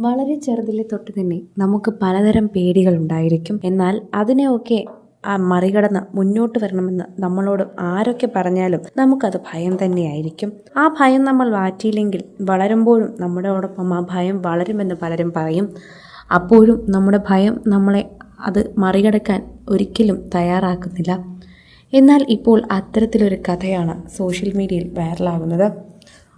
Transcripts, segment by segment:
വളരെ ചെറുതിലെ തൊട്ട് തന്നെ നമുക്ക് പലതരം പേടികൾ ഉണ്ടായിരിക്കും. എന്നാൽ അതിനെയൊക്കെ ആ മറികടന്ന് മുന്നോട്ട് വരണമെന്ന് നമ്മളോട് ആരൊക്കെ പറഞ്ഞാലും നമുക്കത് ഭയം തന്നെയായിരിക്കും. ആ ഭയം നമ്മൾ മാറ്റിയില്ലെങ്കിൽ വളരുമ്പോഴും നമ്മുടെയോടൊപ്പം ആ ഭയം വളരുമെന്ന് പലരും പറയും. അപ്പോഴും നമ്മുടെ ഭയം നമ്മളെ അത് മറികടക്കാൻ ഒരിക്കലും തയ്യാറാക്കുന്നില്ല. എന്നാൽ ഇപ്പോൾ അത്തരത്തിലൊരു കഥയാണ് സോഷ്യൽ മീഡിയയിൽ വൈറലാകുന്നത്.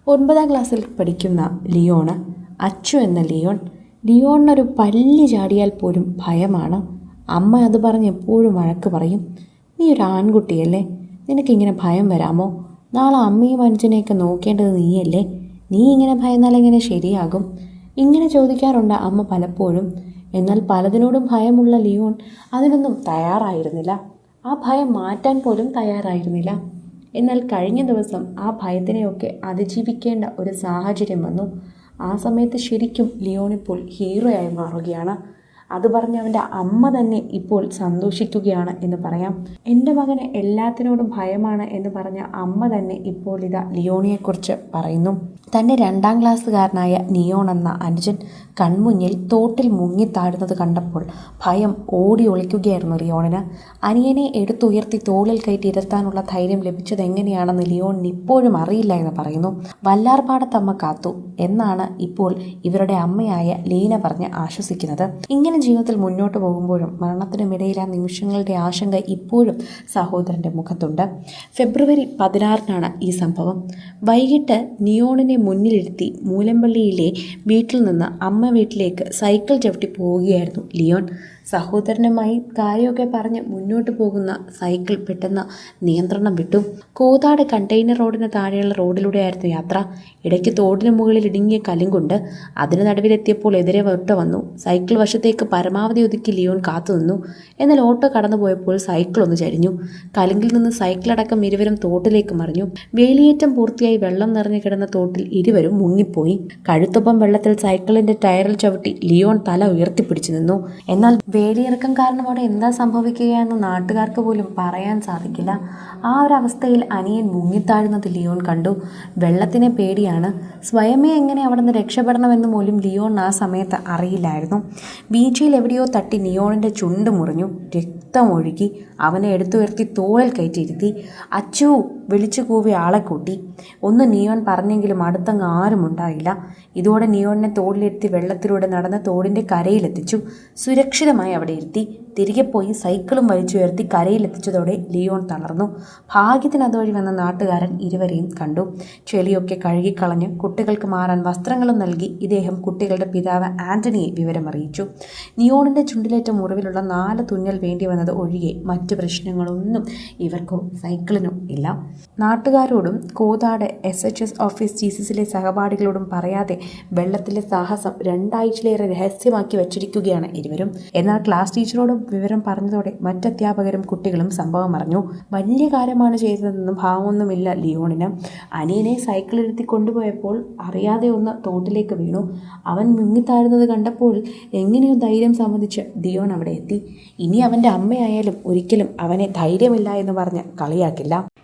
ഒൻപതാം ക്ലാസ്സിൽ പഠിക്കുന്ന ലിയോണ് അച്ചു എന്ന ലിയോൺ. ലിയോണിനൊരു പല്ലി ചാടിയാൽ പോലും ഭയമാണ്. അമ്മ അത് പറഞ്ഞ് എപ്പോഴും വഴക്ക് പറയും. നീ ഒരു ആൺകുട്ടിയല്ലേ? നിനക്കിങ്ങനെ ഭയം വരാമോ? നാളെ അമ്മയും അഞ്ചനെയൊക്കെ നോക്കേണ്ടത് നീയല്ലേ? നീ ഇങ്ങനെ ഭയന്നാൽ എങ്ങനെ ശരിയാകും? ഇങ്ങനെ ചോദിക്കാറുണ്ട് അമ്മ പലപ്പോഴും. എന്നാൽ പലതിനോടും ഭയമുള്ള ലിയോൺ അതിനൊന്നും തയ്യാറായിരുന്നില്ല. ആ ഭയം മാറ്റാൻ പോലും തയ്യാറായിരുന്നില്ല. എന്നാൽ കഴിഞ്ഞ ദിവസം ആ ഭയത്തിനെയൊക്കെ അതിജീവിക്കേണ്ട ഒരു സാഹചര്യം വന്നു. ആ സമയത്ത് ശരിക്കും ലിയോൺ ഇപ്പോൾ ഹീറോയായി മാറുകയാണ്. അത് പറഞ്ഞ് അവന്റെ അമ്മ തന്നെ ഇപ്പോൾ സന്തോഷിക്കുകയാണ് എന്ന് പറയാം. എന്റെ മകന് എല്ലാത്തിനോടും ഭയമാണ് എന്ന് പറഞ്ഞ അമ്മ തന്നെ ഇപ്പോൾ ഇതാ ലിയോണിയെക്കുറിച്ച് പറയുന്നു. തന്റെ രണ്ടാം ക്ലാസ്സുകാരനായ നിയോൺ എന്ന അനുജൻ കൺമുന്നിൽ തോട്ടിൽ മുങ്ങിത്താഴുന്നത് കണ്ടപ്പോൾ ഭയം ഓടി ഒളിക്കുകയായിരുന്നു ലിയോണിന്. അനിയനെ എടുത്തുയർത്തി തോളിൽ കയറ്റി ഇരുത്താനുള്ള ധൈര്യം ലഭിച്ചത് എങ്ങനെയാണെന്ന് ലിയോണിന് ഇപ്പോഴും അറിയില്ല എന്ന് പറയുന്നു. വല്ലാർപാടത്തമ്മ കാത്തു എന്നാണ് ഇപ്പോൾ ഇവരുടെ അമ്മയായ ലീന പറഞ്ഞ് ആശ്വസിക്കുന്നത്. ഇങ്ങനെ ജീവിതത്തിൽ മുന്നോട്ട് പോകുമ്പോഴും മരണത്തിനുമിടയിൽ ആ നിമിഷങ്ങളുടെ ആശങ്ക ഇപ്പോഴും സഹോദരന്റെ മുഖത്തുണ്ട്. ഫെബ്രുവരി പതിനാറിനാണ് ഈ സംഭവം. വൈകിട്ട് നിയോണിനെ മുന്നിലിരുത്തി മൂലമ്പള്ളിയിലെ വീട്ടിൽ നിന്ന് അമ്മ വീട്ടിലേക്ക് സൈക്കിൾ ചവിട്ടി പോവുകയായിരുന്നു ലിയോൺ. സഹോദരനുമായി കാര്യമൊക്കെ പറഞ്ഞ് മുന്നോട്ട് പോകുന്ന സൈക്കിൾ പെട്ടെന്ന് നിയന്ത്രണം വിട്ടു. കോതാട് കണ്ടെയ്നർ റോഡിന് താഴെയുള്ള റോഡിലൂടെയായിരുന്നു യാത്ര. ഇടയ്ക്ക് തോടിന് മുകളിൽ ഇടുങ്ങിയ കലുങ്കൊണ്ട് അതിന് നടുവിലെത്തിയപ്പോൾ എതിരെ ഒട്ട വന്നു. സൈക്കിൾ വശത്തേക്ക് പരമാവധി ഒതുക്കി ലിയോൺ കാത്തുനിന്നു എന്നാൽ ഓട്ടോ കടന്നു പോയപ്പോൾ സൈക്കിൾ ഒന്ന് ചരിഞ്ഞു. കലുങ്കിൽ നിന്ന് സൈക്കിളടക്കം ഇരുവരും തോട്ടിലേക്ക് മറിഞ്ഞു. വേലിയേറ്റം പൂർത്തിയായി വെള്ളം നിറഞ്ഞു കിടന്ന തോട്ടിൽ ഇരുവരും മുങ്ങിപ്പോയി. കഴുത്തൊപ്പം വെള്ളത്തിൽ സൈക്കിളിന്റെ ടയറിൽ ചവിട്ടി ലിയോൺ തല ഉയർത്തിപ്പിടിച്ചു നിന്നു. എന്നാൽ വേലിയിറക്കം കാരണം അവിടെ എന്താ സംഭവിക്കുകയെന്ന് നാട്ടുകാർക്ക് പോലും പറയാൻ സാധിക്കില്ല. ആ ഒരു അവസ്ഥയിൽ അനിയൻ മുങ്ങിത്താഴുന്നത് ലിയോൺ കണ്ടു. വെള്ളത്തിനെ പേടിയാണ്. സ്വയമേ എങ്ങനെ അവിടെ നിന്ന് രക്ഷപ്പെടണമെന്ന് പോലും ലിയോൺ ആ സമയത്ത് അറിയില്ലായിരുന്നു. ബീച്ചിൽ എവിടെയോ തട്ടി നിയോണിന്റെ ചുണ്ട് മുറിഞ്ഞു. രക്തം ഒഴുകി. അവനെ എടുത്തുയർത്തി തോളിൽ കയറ്റിയിരുത്തി. അച്ചു വിളിച്ചു കൂവി ആളെ കൂട്ടി. ഒന്ന് നിയോൺ പറഞ്ഞെങ്കിലും അടുത്തങ്ങ് ആരും ഉണ്ടായില്ല. ഇതോടെ നിയോണിനെ തോളിലെത്തി വെള്ളത്തിലൂടെ നടന്ന് തോടിന്റെ കരയിലെത്തിച്ചു. സുരക്ഷിതമായി അവിടെ ഇരുത്തി. തിരികെ പോയി സൈക്കിളും വലിച്ചുയർത്തി കരയിലെത്തിച്ചതോടെ ലിയോൺ തളർന്നു. ഭാഗ്യത്തിന് അതുവഴി വന്ന നാട്ടുകാരൻ ഇരുവരെയും കണ്ടു. ചെളിയൊക്കെ കഴുകിക്കളഞ്ഞ് കുട്ടികൾക്ക് മാറാൻ വസ്ത്രങ്ങളും നൽകി ഇദ്ദേഹം കുട്ടികളുടെ പിതാവ് ആന്റണിയെ വിവരമറിയിച്ചു. നിയോണിന്റെ ചുണ്ടിലേറ്റ മുറിവിലുള്ള നാല് തുന്നൽ വേണ്ടി വന്നത് ഒഴികെ മറ്റു പ്രശ്നങ്ങളൊന്നും ഇവർക്കോ സൈക്കിളിനോ ഇല്ല. നാട്ടുകാരോടും Kothad S H S office ജീസസിലെ സഹപാഠികളോടും പറയാതെ വെള്ളത്തിലെ സാഹസം രണ്ടാഴ്ചയിലേറെ രഹസ്യമാക്കി വച്ചിരിക്കുകയാണ് ഇരുവരും. എന്നാൽ ക്ലാസ് ടീച്ചറോടും വിവരം പറഞ്ഞതോടെ മറ്റധ്യാപകരും കുട്ടികളും സംഭവം അറിഞ്ഞു. വലിയ കാര്യമാണ് ചെയ്തതെന്നും ഭാവമൊന്നുമില്ല ലിയോണിന്. അനിയനെ സൈക്കിളിരുത്തി കൊണ്ടുപോയപ്പോൾ അറിയാതെ ഒന്ന് തോട്ടിലേക്ക് വീണു. അവൻ മുങ്ങിത്താഴുന്നത് കണ്ടപ്പോൾ എങ്ങനെയോ ധൈര്യം സംബന്ധിച്ച് ഡിയോൺ അവിടെ എത്തി. ഇനി അവന്റെ അമ്മയായാലും ഒരിക്കലും അവനെ ധൈര്യമില്ല എന്ന് പറഞ്ഞ് കളിയാക്കില്ല.